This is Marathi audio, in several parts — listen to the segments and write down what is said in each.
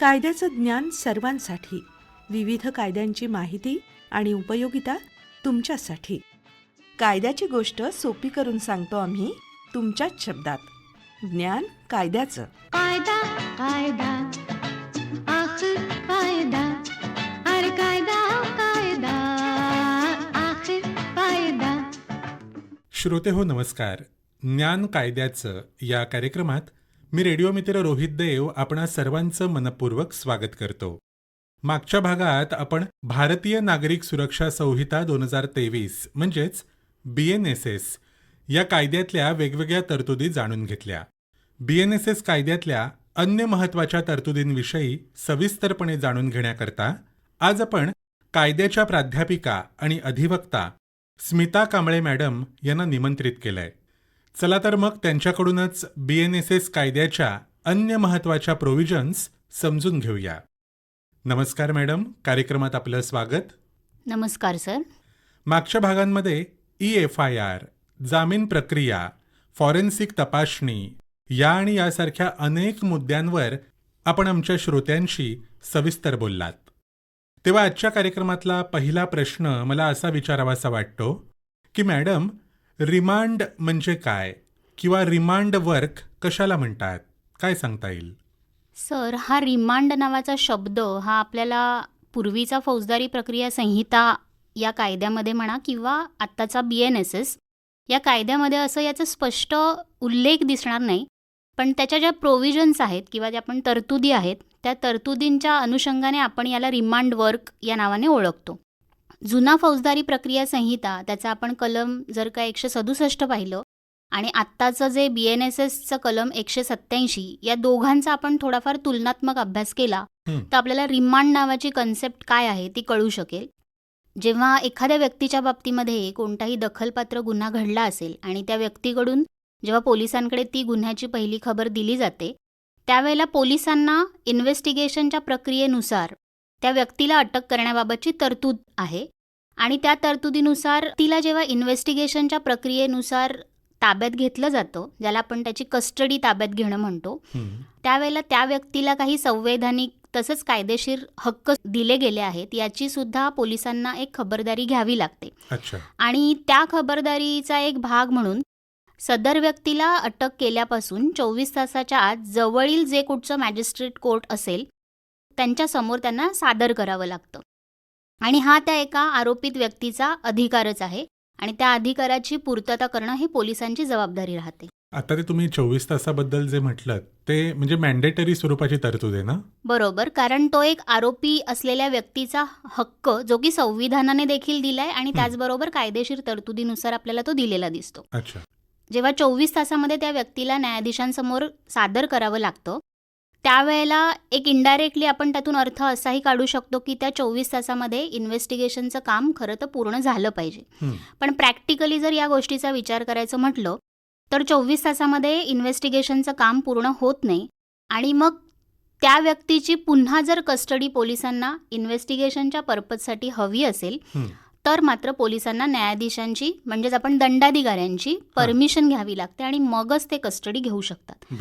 कायद्याचं ज्ञान सर्वांसाठी. विविध कायद्यांची माहिती आणि उपयोगिता तुमच्यासाठी. कायद्याची गोष्ट सोपी करून सांगतो आम्ही तुमच्याच शब्दात. ज्ञान कायद्याचं. कायदा कायदा. कायदा. अरे कायदा कायदा. कायदा. श्रोते हो नमस्कार. ज्ञान कायद्याचं या कार्यक्रमात मी रेडिओ मित्र रोहित देव आपणा सर्वांचं मनपूर्वक स्वागत करतो. मागच्या भागात आपण भारतीय नागरिक सुरक्षा संहिता दोन हजार तेवीस म्हणजेच बी एन एस एस या कायद्यातल्या वेगवेगळ्या तरतुदी जाणून घेतल्या. बी एन एस एस कायद्यातल्या अन्य महत्त्वाच्या तरतुदींविषयी सविस्तरपणे जाणून घेण्याकरता आज आपण कायद्याच्या प्राध्यापिका आणि अधिवक्ता स्मिता कांबळे मॅडम यांना निमंत्रित केलंय. चला तर मग त्यांच्याकडूनच बी एन एस एस कायद्याच्या अन्य महत्त्वाच्या प्रोव्हिजन्स समजून घेऊया. नमस्कार मॅडम कार्यक्रमात आपलं स्वागत. नमस्कार सर. मागच्या भागांमध्ये ई एफ आय आर जामीन प्रक्रिया फॉरेन्सिक तपासणी या आणि यासारख्या अनेक मुद्द्यांवर आपण आमच्या श्रोत्यांशी सविस्तर बोललात. तेव्हा आजच्या कार्यक्रमातला पहिला प्रश्न मला असा विचारावासा वाटतो की मॅडम रिमांड म्हणजे काय? किंवा रिमांड वर्क कशाला म्हणतात? काय सांगता येईल? सर हा रिमांड नावाचा शब्द हा आपल्याला पूर्वीचा फौजदारी प्रक्रिया संहिता या कायद्यामध्ये म्हणा किंवा आत्ताचा बी एन एस एस या कायद्यामध्ये असं याचा स्पष्ट उल्लेख दिसणार नाही. पण त्याच्या ज्या प्रोव्हिजन्स आहेत किंवा ज्या आपण तरतुदी आहेत त्या तरतुदींच्या अनुषंगाने आपण याला रिमांड वर्क या नावाने ओळखतो. जुना फौजदारी प्रक्रिया संहिता त्याचा आपण कलम जर का एकशे सदुसष्ट पाहिलं आणि आत्ताचं जे बी एन एस एसचं कलम एकशे सत्याऐंशी या दोघांचा आपण थोडाफार तुलनात्मक अभ्यास केला. तर आपल्याला रिमांड नावाची कन्सेप्ट काय आहे ती कळू शकेल जेव्हा एखाद्या व्यक्तीच्या बाबतीमध्ये कोणताही दखलपात्र गुन्हा घडला असेल आणि त्या व्यक्तीकडून जेव्हा पोलिसांकडे ती गुन्ह्याची पहिली खबर दिली जाते त्यावेळेला पोलिसांना इन्व्हेस्टिगेशनच्या प्रक्रियेनुसार त्या व्यक्तीला अटक करण्याबाबतची तरतूद आहे. आणि त्या तरतुदीनुसार तिला जेव्हा इन्व्हेस्टिगेशनच्या प्रक्रियेनुसार ताब्यात घेतलं जातं ज्याला आपण त्याची कस्टडी ताब्यात घेणं म्हणतो त्यावेळेला त्या व्यक्तीला काही संवैधानिक तसंच कायदेशीर हक्क दिले गेले आहेत याची सुद्धा पोलिसांना एक खबरदारी घ्यावी लागते. आणि त्या खबरदारीचा एक भाग म्हणून सदर व्यक्तीला अटक केल्यापासून चोवीस तासाच्या आत जवळील जे कुठचं मॅजिस्ट्रेट कोर्ट असेल त्यांच्यासमोर त्यांना सादर करावं लागतं. आणि हा त्या एका आरोपित व्यक्तीचा अधिकारच आहे आणि त्या अधिकाराची पूर्तता करणं ही पोलिसांची जबाबदारी राहते. आता ते तुम्ही चोवीस तासाबद्दल जे म्हटलं ते म्हणजे मॅन्डेटरी स्वरूपाची तरतूद आहे ना? बरोबर कारण तो एक आरोपी असलेल्या व्यक्तीचा हक्क जो की संविधानाने देखील दिलाय आणि त्याचबरोबर कायदेशीर तरतुदीनुसार आपल्याला तो दिलेला दिसतो. अच्छा. जेव्हा चोवीस तासामध्ये त्या व्यक्तीला न्यायाधीशांसमोर सादर करावं लागतं त्यावेळेला एक इनडायरेक्टली आपण त्यातून अर्थ असाही काढू शकतो की त्या चोवीस तासामध्ये इन्व्हेस्टिगेशनचं काम खरं तर पूर्ण झालं पाहिजे. पण प्रॅक्टिकली जर या गोष्टीचा विचार करायचं म्हटलं तर चोवीस तासामध्ये इन्व्हेस्टिगेशनचं काम पूर्ण होत नाही. आणि मग त्या व्यक्तीची पुन्हा जर कस्टडी पोलिसांना इन्व्हेस्टिगेशनच्या पर्पजसाठी हवी असेल. तर मात्र पोलिसांना न्यायाधीशांची म्हणजेच आपण दंडाधिकाऱ्यांची परमिशन घ्यावी लागते आणि मगच ते कस्टडी घेऊ शकतात.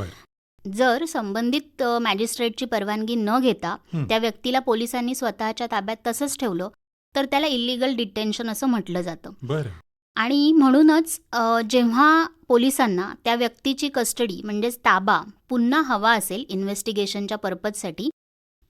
जर संबंधित मॅजिस्ट्रेटची परवानगी न घेता. त्या व्यक्तीला पोलिसांनी स्वतःच्या ताब्यात तसंच ठेवलं तर त्याला इलिगल डिटेन्शन असं म्हटलं जातं. आणि म्हणूनच जेव्हा पोलिसांना त्या व्यक्तीची कस्टडी म्हणजेच ताबा पुन्हा हवा असेल इन्व्हेस्टिगेशनच्या पर्पजसाठी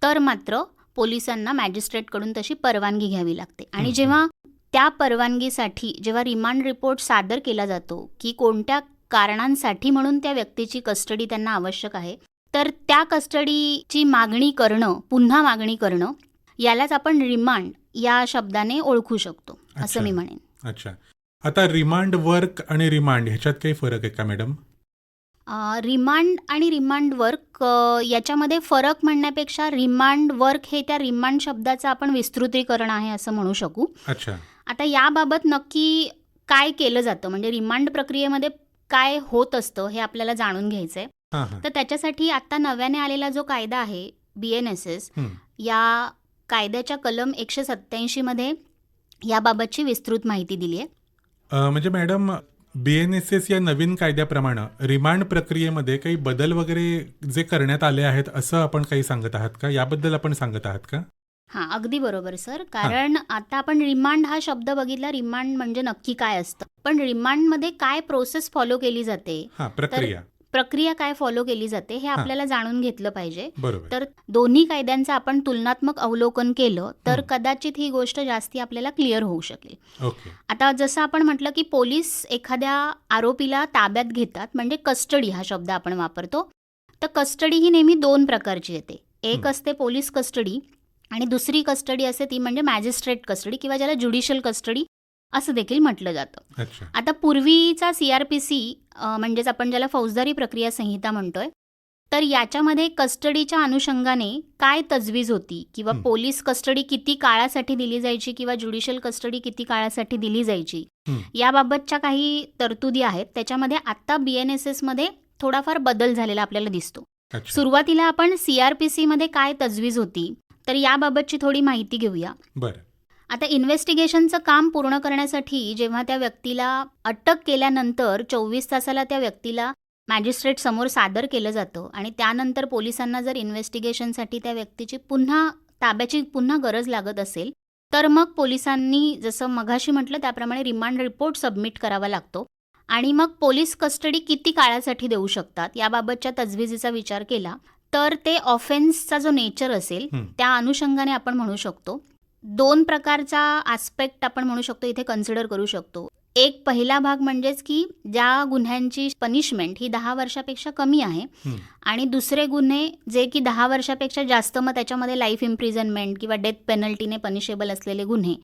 तर मात्र पोलिसांना मॅजिस्ट्रेटकडून तशी परवानगी घ्यावी लागते. आणि जेव्हा त्या परवानगीसाठी जेव्हा रिमांड रिपोर्ट सादर केला जातो की कोणत्या कारणांसाठी म्हणून त्या व्यक्तीची कस्टडी त्यांना आवश्यक आहे. तर त्या कस्टडीची मागणी करणं पुन्हा मागणी करणं यालाच आपण रिमांड या शब्दाने ओळखू शकतो. असं मी म्हणेन. अच्छा. आता रिमांड वर्क आणि रिमांड ह्याच्यात काही फरक आहे का मॅडम रिमांड आणि रिमांड वर्क याच्यामध्ये फरक म्हणण्यापेक्षा रिमांड वर्क हे त्या रिमांड शब्दाचं आपण विस्तृतीकरण आहे असं म्हणू शकू. अच्छा. आता याबाबत नक्की काय केलं जातं? म्हणजे रिमांड प्रक्रियेमध्ये काय होत असतं हे आपल्याला जाणून घ्यायचं आहे हां. तर त्याच्यासाठी आत्ता नव्याने आलेला जो कायदा आहे बी एन एस एस हं. या कायद्याच्या कलम एकशे सत्त्याऐंशीमध्ये याबाबतची विस्तृत माहिती दिली आहे म्हणजे madam B N S S या नवीन कायद्याप्रमाणे रिमांड प्रक्रियेमध्ये काही बदल वगैरे जे करण्यात आले आहेत असं आपण काही सांगत आहात का? याबद्दल आपण सांगत आहात का? हां अगदी बरोबर सर. कारण आता आपण रिमांड हा शब्द बघितला रिमांड म्हणजे नक्की काय असतं? पण रिमांडमध्ये काय प्रोसेस फॉलो केली जाते? हा प्रक्रिया. प्रक्रिया काय फॉलो केली जाते हे आपल्याला जाणून घेतलं पाहिजे. बरोबर. तर दोन्ही कायद्यांचं आपण तुलनात्मक अवलोकन केलं तर. कदाचित ही गोष्ट जास्ती आपल्याला क्लिअर होऊ शकेल. ओके. आता जसं आपण म्हटलं की पोलीस एखाद्या आरोपीला ताब्यात घेतात म्हणजे कस्टडी हा शब्द आपण वापरतो तर कस्टडी ही नेहमी दोन प्रकारची येते. एक. असते पोलीस कस्टडी आणि दुसरी कस्टडी असते ती म्हणजे मॅजिस्ट्रेट कस्टडी किंवा ज्याला ज्युडिशियल कस्टडी असं देखील म्हटलं जातं. आता पूर्वीचा सी आर पी सी म्हणजेच आपण ज्याला फौजदारी प्रक्रिया संहिता म्हणतोय तर याच्यामध्ये कस्टडीच्या अनुषंगाने काय तजवीज होती किंवा. पोलीस कस्टडी किती काळासाठी दिली जायची किंवा ज्युडिशियल कस्टडी किती काळासाठी दिली जायची. याबाबतच्या काही तरतुदी आहेत. त्याच्यामध्ये आत्ता बी एन एस एसमध्ये थोडाफार बदल झालेला आपल्याला दिसतो. सुरुवातीला आपण सी आर पी सीमध्ये काय तजवीज होती तर याबाबतची थोडी माहिती घेऊया. बरं. आता इन्व्हेस्टिगेशनचं काम पूर्ण करण्यासाठी जेव्हा त्या व्यक्तीला अटक केल्यानंतर चोवीस तासाला त्या व्यक्तीला मॅजिस्ट्रेट समोर सादर केलं जातं आणि त्यानंतर पोलिसांना जर इन्व्हेस्टिगेशनसाठी त्या व्यक्तीची पुन्हा ताब्याची पुन्हा गरज लागत असेल तर मग पोलिसांनी जसं मघाशी म्हटलं त्याप्रमाणे रिमांड रिपोर्ट सबमिट करावा लागतो आणि मग पोलीस कस्टडी किती काळासाठी देऊ शकतात याबाबतच्या तजवीजीचा विचार केला. तर ते ऑफेन्सचा जो नेचर असेल. त्या अनुषंगाने आपण म्हणू शकतो दोन प्रकारचा आस्पेक्ट आपण म्हणू शकतो इथे कन्सिडर करू शकतो एक पहिला भाग म्हणजेच की ज्या गुन्ह्यांची पनिशमेंट ही दहा वर्षापेक्षा कमी आहे. आणि दुसरे गुन्हे जे की दहा वर्षापेक्षा जास्त मग त्याच्यामध्ये लाईफ इम्प्रिझनमेंट किंवा डेथ पेनल्टीने पनिशेबल असलेले गुन्हे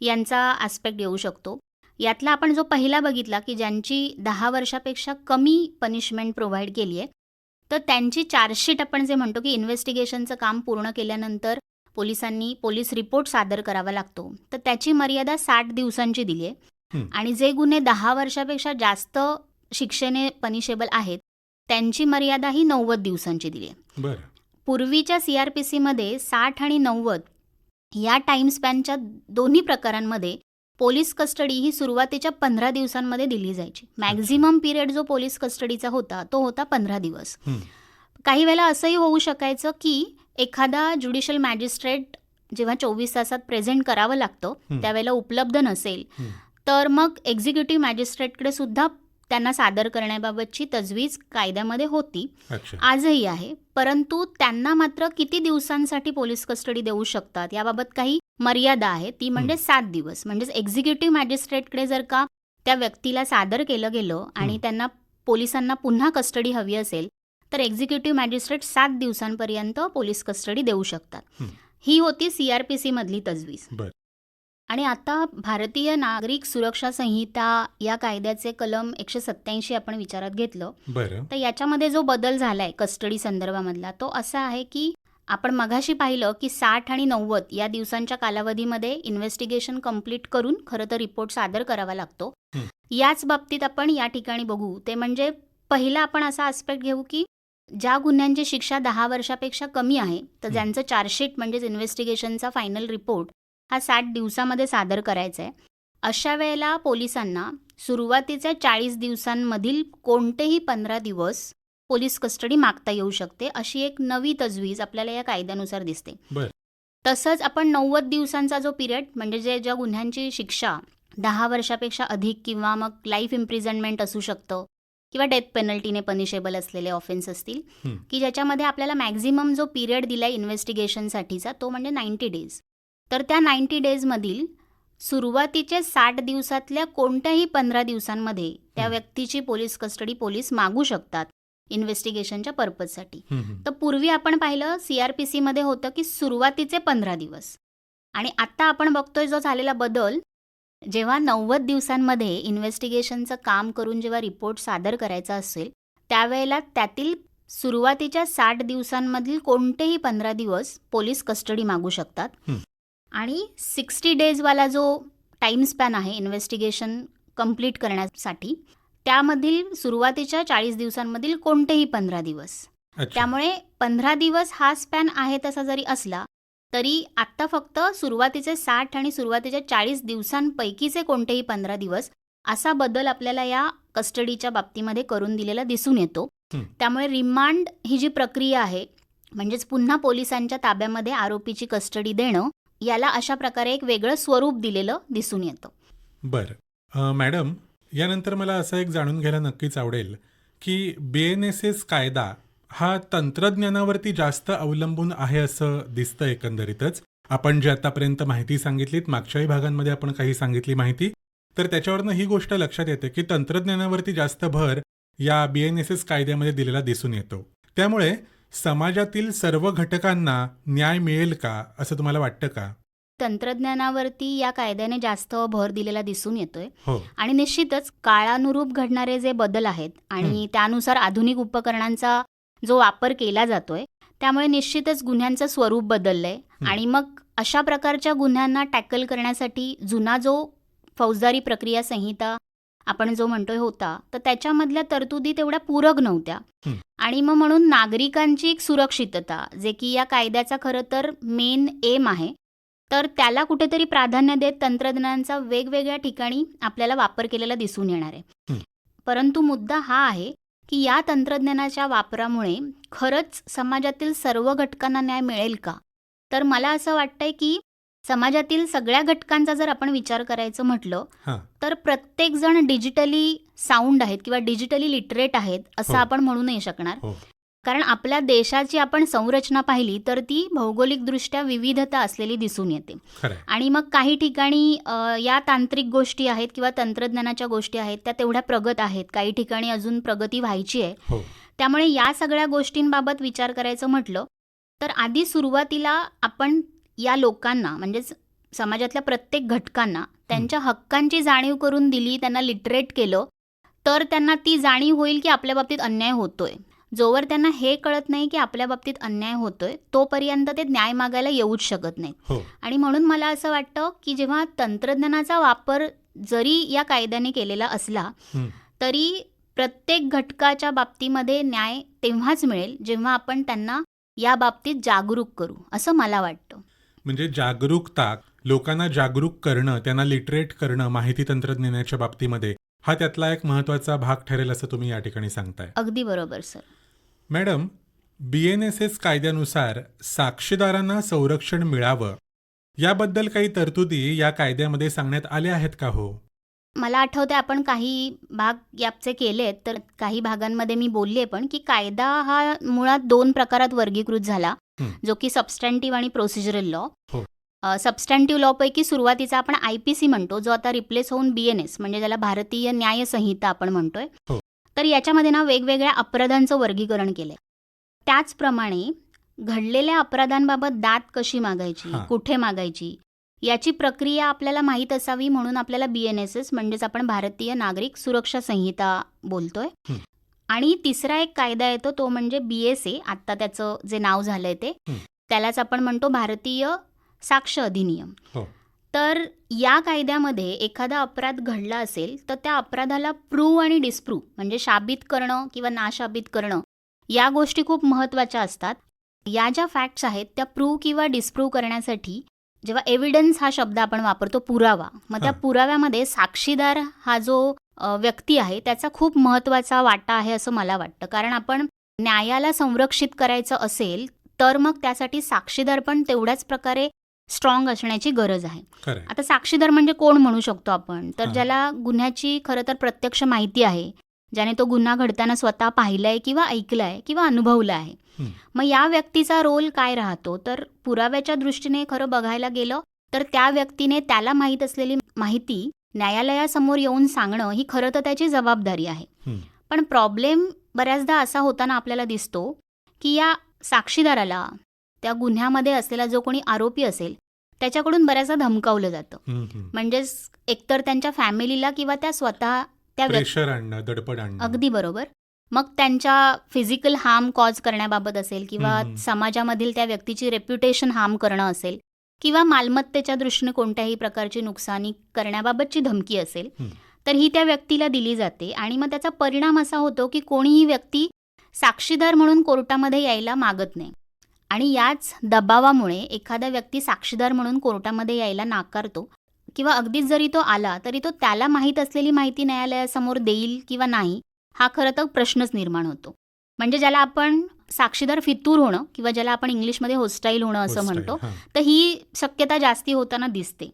यांचा आस्पेक्ट येऊ शकतो यातला आपण जो पहिला बघितला की ज्यांची दहा वर्षापेक्षा कमी पनिशमेंट प्रोव्हाइड केली आहे तर त्यांची चार्जशीट आपण जे म्हणतो की इन्व्हेस्टिगेशनचं काम पूर्ण केल्यानंतर पोलिसांनी पोलीस रिपोर्ट सादर करावा लागतो. तर त्याची मर्यादा साठ दिवसांची दिली आहे. आणि जे गुन्हे दहा वर्षापेक्षा जास्त शिक्षेने पनिशेबल आहेत त्यांची मर्यादा ही नव्वद दिवसांची दिली आहे. पूर्वीच्या सी आर पी सीमध्ये साठ आणि नव्वद या टाईम स्पॅनच्या दोन्ही प्रकारांमध्ये पोलीस कस्टडी ही सुरुवातीच्या पंधरा दिवसांमध्ये दिली जायची मॅक्झिमम पिरियड जो पोलीस कस्टडीचा होता तो होता पंधरा दिवस. काही वेळेला असंही होऊ शकायचं की एखादा ज्युडिशियल मॅजिस्ट्रेट जेव्हा चोवीस तासात प्रेझेंट करावं लागतं. त्यावेळेला उपलब्ध नसेल. तर मग एक्झिक्युटिव्ह मॅजिस्ट्रेटकडे सुद्धा त्यांना सादर करण्याबाबतची तजवीज कायद्यामध्ये होती. आजही आहे. परंतु त्यांना मात्र किती दिवसांसाठी पोलीस कस्टडी देऊ शकतात? याबाबत काही मर्यादा आहे. ती म्हणजे सात दिवस. म्हणजेच एक्झिक्युटिव्ह मॅजिस्ट्रेटकडे जर का त्या व्यक्तीला सादर केलं गेलं आणि. त्यांना पोलिसांना पुन्हा कस्टडी हवी असेल तर एक्झिक्युटिव्ह मॅजिस्ट्रेट सात दिवसांपर्यंत पोलीस कस्टडी देऊ शकतात. हं. होती सी आर पी सीमधली तजवीज. आणि आता भारतीय नागरिक सुरक्षा संहिता या कायद्याचे कलम एकशे सत्याऐंशी आपण विचारात घेतलं बरं तर याच्यामध्ये जो बदल झाला आहे कस्टडी संदर्भामधला तो असा आहे की आपण मघाशी पाहिलं की साठ आणि नव्वद या दिवसांच्या कालावधीमध्ये इन्व्हेस्टिगेशन कंप्लीट करून खरं तर रिपोर्ट सादर करावा लागतो. याच बाबतीत आपण या ठिकाणी बघू ते म्हणजे पहिला आपण असा आस्पेक्ट घेऊ की ज्या गुन्ह्यांची शिक्षा दहा वर्षापेक्षा कमी आहे तर. ज्यांचं चार्जशीट म्हणजेच इन्व्हेस्टिगेशनचा फायनल रिपोर्ट हा साठ दिवसामध्ये सादर करायचा आहे अशा वेळेला पोलिसांना सुरुवातीच्या चाळीस दिवसांमधील कोणतेही पंधरा दिवस पोलीस कस्टडी मागता येऊ शकते अशी एक नवी तजवीज आपल्याला या कायद्यानुसार दिसते. तसंच आपण नव्वद दिवसांचा जो पिरियड म्हणजे जे ज्या गुन्ह्यांची शिक्षा दहा वर्षापेक्षा अधिक किंवा मग लाईफ इम्प्रिझनमेंट असू शकतं किंवा डेथ पेनल्टीने पनिशेबल असलेले ऑफेन्स असतील. की ज्याच्यामध्ये आपल्याला मॅक्झिमम जो पिरियड दिला इन्व्हेस्टिगेशनसाठीचा तो म्हणजे नाईन्टी डेज तर त्या नाईन्टी डेजमधील सुरुवातीचे साठ दिवसातल्या कोणत्याही पंधरा दिवसांमध्ये त्या. व्यक्तीची पोलीस कस्टडी पोलीस मागू शकतात इन्व्हेस्टिगेशनच्या पर्पजसाठी. तर पूर्वी आपण पाहिलं सी आर पी सीमध्ये होतं की सुरुवातीचे पंधरा दिवस आणि आत्ता आपण बघतोय जो झालेला बदल जेव्हा नव्वद दिवसांमध्ये इन्व्हेस्टिगेशनचं काम करून जेव्हा रिपोर्ट सादर करायचा असेल त्यावेळेला त्यातील सुरुवातीच्या साठ दिवसांमधील कोणतेही पंधरा दिवस पोलीस कस्टडी मागू शकतात. आणि सिक्स्टी डेजवाला जो टाईम स्पॅन आहे इन्व्हेस्टिगेशन कंप्लीट करण्यासाठी त्यामधील सुरुवातीच्या चाळीस दिवसांमधील कोणतेही पंधरा दिवस. त्यामुळे पंधरा दिवस हा स्पॅन आहे तसा जरी असला तरी आत्ता फक्त सुरुवातीचे साठ आणि सुरुवातीच्या चाळीस दिवसांपैकीचे कोणतेही पंधरा दिवस असा बदल आपल्याला या कस्टडीच्या बाबतीमध्ये करून दिलेला दिसून येतो. त्यामुळे रिमांड ही जी प्रक्रिया आहे म्हणजेच पुन्हा पोलिसांच्या ताब्यामध्ये आरोपीची कस्टडी देणं याला अशा प्रकारे एक वेगळं स्वरूप दिलेलं दिसून येतं. बरं. मॅडम यानंतर मला असं एक जाणून घ्यायला नक्कीच आवडेल की बी एन एस एस कायदा हा तंत्रज्ञानावरती जास्त अवलंबून आहे असं दिसतं एकंदरीतच. आपण जे आतापर्यंत माहिती सांगितलीत मागच्याही भागांमध्ये आपण काही सांगितली माहिती तर त्याच्यावरनं ही गोष्ट लक्षात येते की तंत्रज्ञानावरती जास्त भर या बी एन एस एस कायद्यामध्ये दिलेला दिसून येतो. त्यामुळे समाजातील सर्व घटकांना न्याय मिळेल का असं तुम्हाला वाटतं का? तंत्रज्ञानावरती या कायद्याने जास्त भर दिलेला दिसून येतोय. हो. आणि निश्चितच काळानुरूप घडणारे जे बदल आहेत आणि त्यानुसार आधुनिक उपकरणांचा जो वापर केला जातोय त्यामुळे निश्चितच गुन्ह्यांचं स्वरूप बदललंय. आणि मग अशा प्रकारच्या गुन्ह्यांना टॅकल करण्यासाठी जुना जो फौजदारी प्रक्रिया संहिता आपण जो म्हणतोय होता तर त्याच्यामधल्या तरतुदी तेवढ्या पूरक नव्हत्या. आणि मग म्हणून नागरिकांची एक सुरक्षितता जे की या कायद्याचा खरं तर मेन एम आहे तर त्याला कुठेतरी प्राधान्य देत तंत्रज्ञानाचा वेगवेगळ्या ठिकाणी आपल्याला वापर केलेला दिसून येणार आहे. परंतु मुद्दा हा आहे की या तंत्रज्ञानाच्या वापरामुळे खरंच समाजातील सर्व घटकांना न्याय मिळेल का तर मला असं वाटतंय की समाजातील सगळ्या घटकांचा जर आपण विचार करायचं म्हटलं हां. तर प्रत्येकजण डिजिटली साऊंड आहेत किंवा डिजिटली लिटरेट आहेत असं हो. आपण म्हणू नाही शकणार. हो. कारण आपल्या देशाची आपण संरचना पाहिली तर ती भौगोलिकदृष्ट्या विविधता असलेली दिसून येते. आणि मग काही ठिकाणी अ, या तांत्रिक गोष्टी आहेत किंवा तंत्रज्ञानाच्या गोष्टी आहेत त्या तेवढ्या प्रगत आहेत. काही ठिकाणी अजून प्रगती व्हायची आहे. हो. त्यामुळे या सगळ्या गोष्टींबाबत विचार करायचं म्हटलं तर आधी सुरुवातीला आपण या लोकांना म्हणजेच समाजातल्या प्रत्येक घटकांना त्यांच्या हक्कांची जाणीव करून दिली त्यांना लिटरेट केलं तर त्यांना ती जाणीव होईल की आपल्या बाबतीत अन्याय होतोय. जोवर त्यांना हे कळत नाही की आपल्या बाबतीत अन्याय होतोय तोपर्यंत ते न्याय मागायला येऊच शकत नाहीत. हो. आणि म्हणून मला असं वाटतं की जेव्हा तंत्रज्ञानाचा वापर जरी या कायद्याने केलेला असला. तरी प्रत्येक घटकाच्या बाबतीमध्ये न्याय तेव्हाच मिळेल जेव्हा आपण त्यांना या बाबतीत जागरूक करू असं मला वाटतं. म्हणजे जागरूकता लोकांना जागरूक करणं त्यांना लिटरेट करणं माहिती तंत्रज्ञानाच्या बाबतीमध्ये हा त्यातला एक महत्त्वाचा भाग ठरेल असं तुम्ही या ठिकाणी सांगताय. अगदी बरोबर sir. Madam B N S S कायद्यानुसार साक्षीदारांना संरक्षण मिळावं याबद्दल काही तरतुदी या कायद्यामध्ये सांगण्यात आल्या आहेत का हो? मला आठवते आपण काही भाग याचे केले आहेत तर काही भागांमध्ये मी बोलले पण की कायदा हा मुळात दोन प्रकारात वर्गीकृत झाला. जो की सबस्टँटिव्ह आणि प्रोसिजरल लॉ. सबस्टँटिव्ह लॉ पैकी सुरुवातीचा आपण आय पी सी म्हणतो जो आता रिप्लेस होऊन बी एन एस म्हणजे ज्याला भारतीय न्याय संहिता आपण म्हणतोय हो. तर याच्यामध्ये ना वेगवेगळ्या अपराधांचं वर्गीकरण केलंय त्याचप्रमाणे घडलेल्या अपराधांबाबत दाद कशी मागायची. कुठे मागायची याची प्रक्रिया आपल्याला माहीत असावी म्हणून आपल्याला बी एन एस एस म्हणजेच आपण भारतीय नागरिक सुरक्षा संहिता बोलतोय. आणि तिसरा एक कायदा येतो तो म्हणजे बी एस ए आत्ता त्याचं जे नाव झालंय ते. त्यालाच आपण म्हणतो भारतीय साक्ष अधिनियम हो. तर या कायद्यामध्ये एखादा अपराध घडला असेल तर त्या अपराधाला प्रूव्ह आणि डिस्प्रूव्ह म्हणजे शाबित करणं किंवा नाशाबित करणं या गोष्टी खूप महत्त्वाच्या असतात या ज्या फॅक्ट्स आहेत त्या प्रूव्ह किंवा डिस्प्रूव्ह करण्यासाठी जेव्हा एव्हिडन्स हा शब्द आपण वापरतो पुरावा मग त्या. पुराव्यामध्ये साक्षीदार हा जो व्यक्ती आहे त्याचा खूप महत्त्वाचा वाटा आहे असं मला वाटतं कारण आपण न्यायाला संरक्षित करायचं असेल तर मग त्यासाठी साक्षीदार पण तेवढ्याच प्रकारे स्ट्रॉंग असण्याची गरज आहे. आता साक्षीदार म्हणजे कोण म्हणू शकतो आपण तर. ज्याला गुन्ह्याची खरं तर प्रत्यक्ष माहिती आहे ज्याने तो गुन्हा घडताना स्वतः पाहिलाय किंवा ऐकलाय किंवा अनुभवला आहे. मग या व्यक्तीचा रोल काय राहतो तर पुराव्याच्या दृष्टीने खरं बघायला गेलं तर त्या व्यक्तीने त्याला माहीत असलेली माहिती न्यायालयासमोर येऊन सांगणं ही खरं तर त्याची जबाबदारी आहे. पण प्रॉब्लेम बऱ्याचदा असा होताना आपल्याला दिसतो की या साक्षीदाराला त्या गुन्ह्यामध्ये असलेला जो कोणी आरोपी असेल त्याच्याकडून बऱ्याचदा धमकावलं जातं. म्हणजेच एकतर त्यांच्या फॅमिलीला किंवा त्या स्वतः त्या आणणं अगदी बरोबर मग त्यांच्या फिजिकल हार्म कॉज करण्याबाबत असेल किंवा. समाजामधील त्या व्यक्तीची रेप्युटेशन हार्म करणं असेल किंवा मालमत्तेच्या दृष्टीने कोणत्याही प्रकारची नुकसानी करण्याबाबतची धमकी असेल. तर ही त्या व्यक्तीला दिली जाते. आणि मग त्याचा परिणाम असा होतो की कोणीही व्यक्ती साक्षीदार म्हणून कोर्टामध्ये यायला मागत नाही. आणि याच दबावामुळे एखादा व्यक्ती साक्षीदार म्हणून कोर्टामध्ये यायला नाकारतो किंवा अगदीच जरी तो आला तरी तो त्याला माहीत असलेली माहिती न्यायालयासमोर देईल किंवा नाही हा खरं तर प्रश्नच निर्माण होतो. म्हणजे ज्याला आपण साक्षीदार फितूर होणं किंवा ज्याला आपण इंग्लिशमध्ये होस्टाईल होणं असं म्हणतो. तर ही शक्यता जास्ती होताना दिसते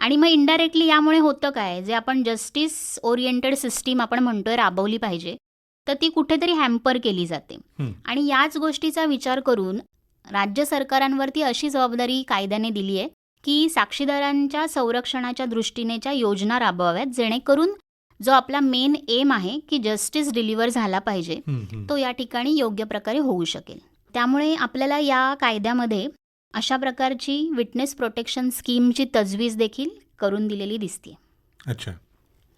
आणि मग इनडायरेक्टली यामुळे होतं काय जे आपण जस्टिस ओरिएंटेड सिस्टीम आपण म्हणतोय राबवली पाहिजे तर ती कुठेतरी हॅम्पर केली जाते. आणि याच गोष्टीचा विचार करून राज्य सरकारांवरती अशी जबाबदारी कायद्याने दिली आहे की साक्षीदारांच्या संरक्षणाच्या दृष्टीनेच्या योजना राबवाव्यात जेणेकरून जो आपला मेन एम आहे की जस्टिस डिलिव्हर झाला पाहिजे. तो या ठिकाणी योग्य प्रकारे होऊ शकेल. त्यामुळे आपल्याला या कायद्यामध्ये अशा प्रकारची विटनेस प्रोटेक्शन स्कीमची तजवीज देखील करून दिलेली दिसते अच्छा.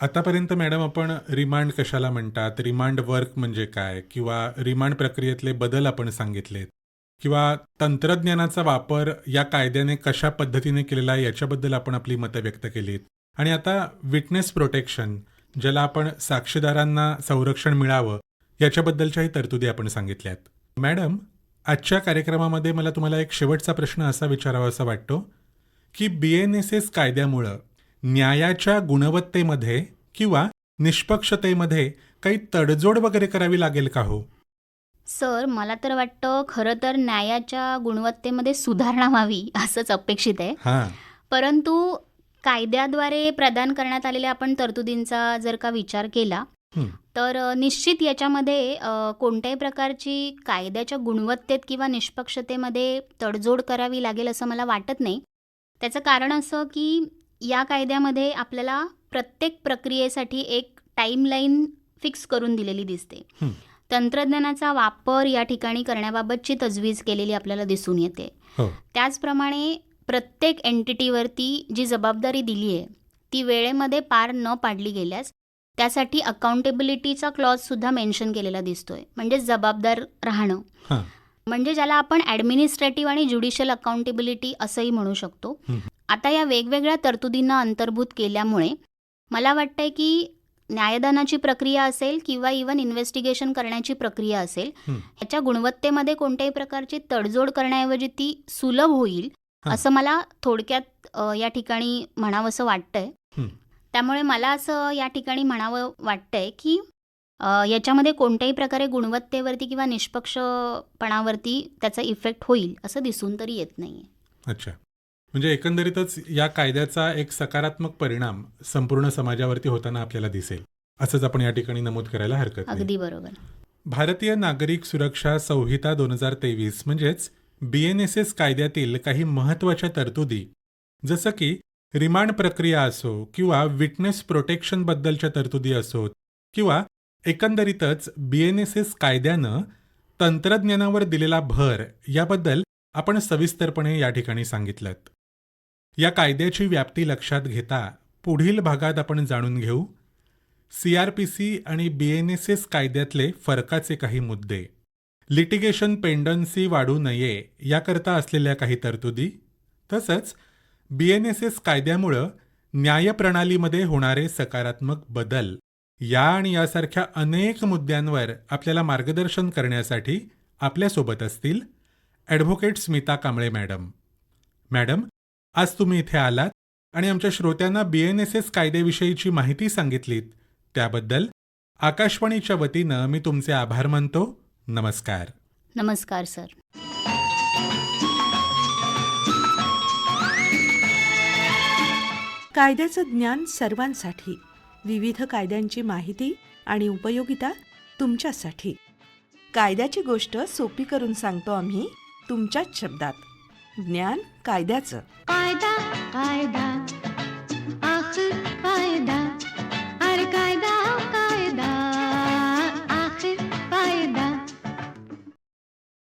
आतापर्यंत मॅडम आपण रिमांड कशाला म्हणतात? रिमांड वर्क म्हणजे काय? किंवा रिमांड प्रक्रियेतले बदल आपण सांगितलेत? किंवा तंत्रज्ञानाचा वापर या कायद्याने कशा पद्धतीने केलेला आहे याच्याबद्दल आपण आपली मतं व्यक्त केलीत? आणि आता विटनेस प्रोटेक्शन ज्याला आपण साक्षीदारांना संरक्षण मिळावं याच्याबद्दलच्याही तरतुदी आपण सांगितल्यात. मॅडम आजच्या कार्यक्रमामध्ये मला तुम्हाला एक शेवटचा प्रश्न असा विचारावासा वाटतो की बी एन एस एस कायद्यामुळं न्यायाच्या गुणवत्तेमध्ये किंवा निष्पक्षतेमध्ये काही तडजोड वगैरे करावी लागेल का हो? सर मला तर वाटतं खरं तर न्यायाच्या गुणवत्तेमध्ये सुधारणा व्हावी असंच अपेक्षित आहे. हां. परंतु कायद्याद्वारे प्रदान करण्यात आलेल्या आपण तरतुदींचा जर का विचार केला. तर निश्चित याच्यामध्ये कोणत्याही प्रकारची कायद्याच्या गुणवत्तेत किंवा निष्पक्षतेमध्ये तडजोड करावी लागेल असं मला वाटत नाही त्याचं कारण असं की या कायद्यामध्ये आपल्याला प्रत्येक प्रक्रियेसाठी एक टाईमलाईन फिक्स करून दिलेली दिसते. तंत्रज्ञानाचा वापर या ठिकाणी करण्याबाबतची तजवीज केलेली आपल्याला दिसून येते हो त्याचप्रमाणे प्रत्येक एंटिटीवरती जी जबाबदारी दिली आहे ती वेळेमध्ये पार न पाडली गेल्यास त्यासाठी अकाउंटेबिलिटीचा क्लॉजसुद्धा मेन्शन केलेला दिसतोय म्हणजे जबाबदार राहणं म्हणजे ज्याला आपण ॲडमिनिस्ट्रेटिव्ह आणि ज्युडिशियल अकाउंटेबिलिटी असंही म्हणू शकतो. आता या वेगवेगळ्या तरतुदींना अंतर्भूत केल्यामुळे मला वाटतंय की न्यायदानाची प्रक्रिया असेल किंवा इवन इन्व्हेस्टिगेशन करण्याची प्रक्रिया असेल. याच्या गुणवत्तेमध्ये कोणत्याही प्रकारची तडजोड करण्याऐवजी ती सुलभ होईल हां. असं मला थोडक्यात अ, या ठिकाणी म्हणावंसं वाटतंय. हं. त्यामुळे मला असं या ठिकाणी म्हणावं वाटतंय की अ, याच्यामध्ये कोणत्याही प्रकारे गुणवत्तेवरती किंवा निष्पक्षपणावरती त्याचा इफेक्ट होईल असं दिसून तरी येत नाही अच्छा. म्हणजे एकंदरीतच या कायद्याचा एक सकारात्मक परिणाम संपूर्ण समाजावरती होताना आपल्याला दिसेल असंच आपण या ठिकाणी नमूद करायला हरकत नाही. अगदी बरोबर. भारतीय नागरिक सुरक्षा संहिता दोन हजार तेवीस म्हणजेच बी एन एस एस कायद्यातील काही महत्त्वाच्या तरतुदी जसं की रिमांड प्रक्रिया असो किंवा विटनेस प्रोटेक्शनबद्दलच्या तरतुदी असोत किंवा एकंदरीतच बी एन एस एस कायद्यानं तंत्रज्ञानावर दिलेला भर याबद्दल आपण सविस्तरपणे या ठिकाणी सांगितलं या कायद्याची व्याप्ती लक्षात घेता पुढील भागात आपण जाणून घेऊ. सी आर पी सी आणि बी एन एस एस कायद्यातले फरकाचे काही मुद्दे. लिटिगेशन पेंडन्सी वाढू नये याकरता असलेल्या काही तरतुदी तसंच बी एन एस एस कायद्यामुळं न्यायप्रणालीमध्ये होणारे सकारात्मक बदल या आणि यासारख्या अनेक मुद्द्यांवर आपल्याला मार्गदर्शन करण्यासाठी आपल्यासोबत असतील advocate Smita Kamble madam. Madam आज तुम्ही इथे आलात आणि आमच्या श्रोत्यांना बी एन एस एस कायद्याविषयीची माहिती सांगितलीत. त्याबद्दल आकाशवाणीच्या वतीनं मी तुमचे आभार मानतो. नमस्कार. नमस्कार सर. कायद्याचं ज्ञान सर्वांसाठी विविध कायद्यांची माहिती आणि उपयोगिता तुमच्यासाठी. कायद्याची गोष्ट सोपी करून सांगतो आम्ही तुमच्याच शब्दात. ज्ञान कायद्याचं. कायदा कायदा. आखर कायदा. अरे कायदा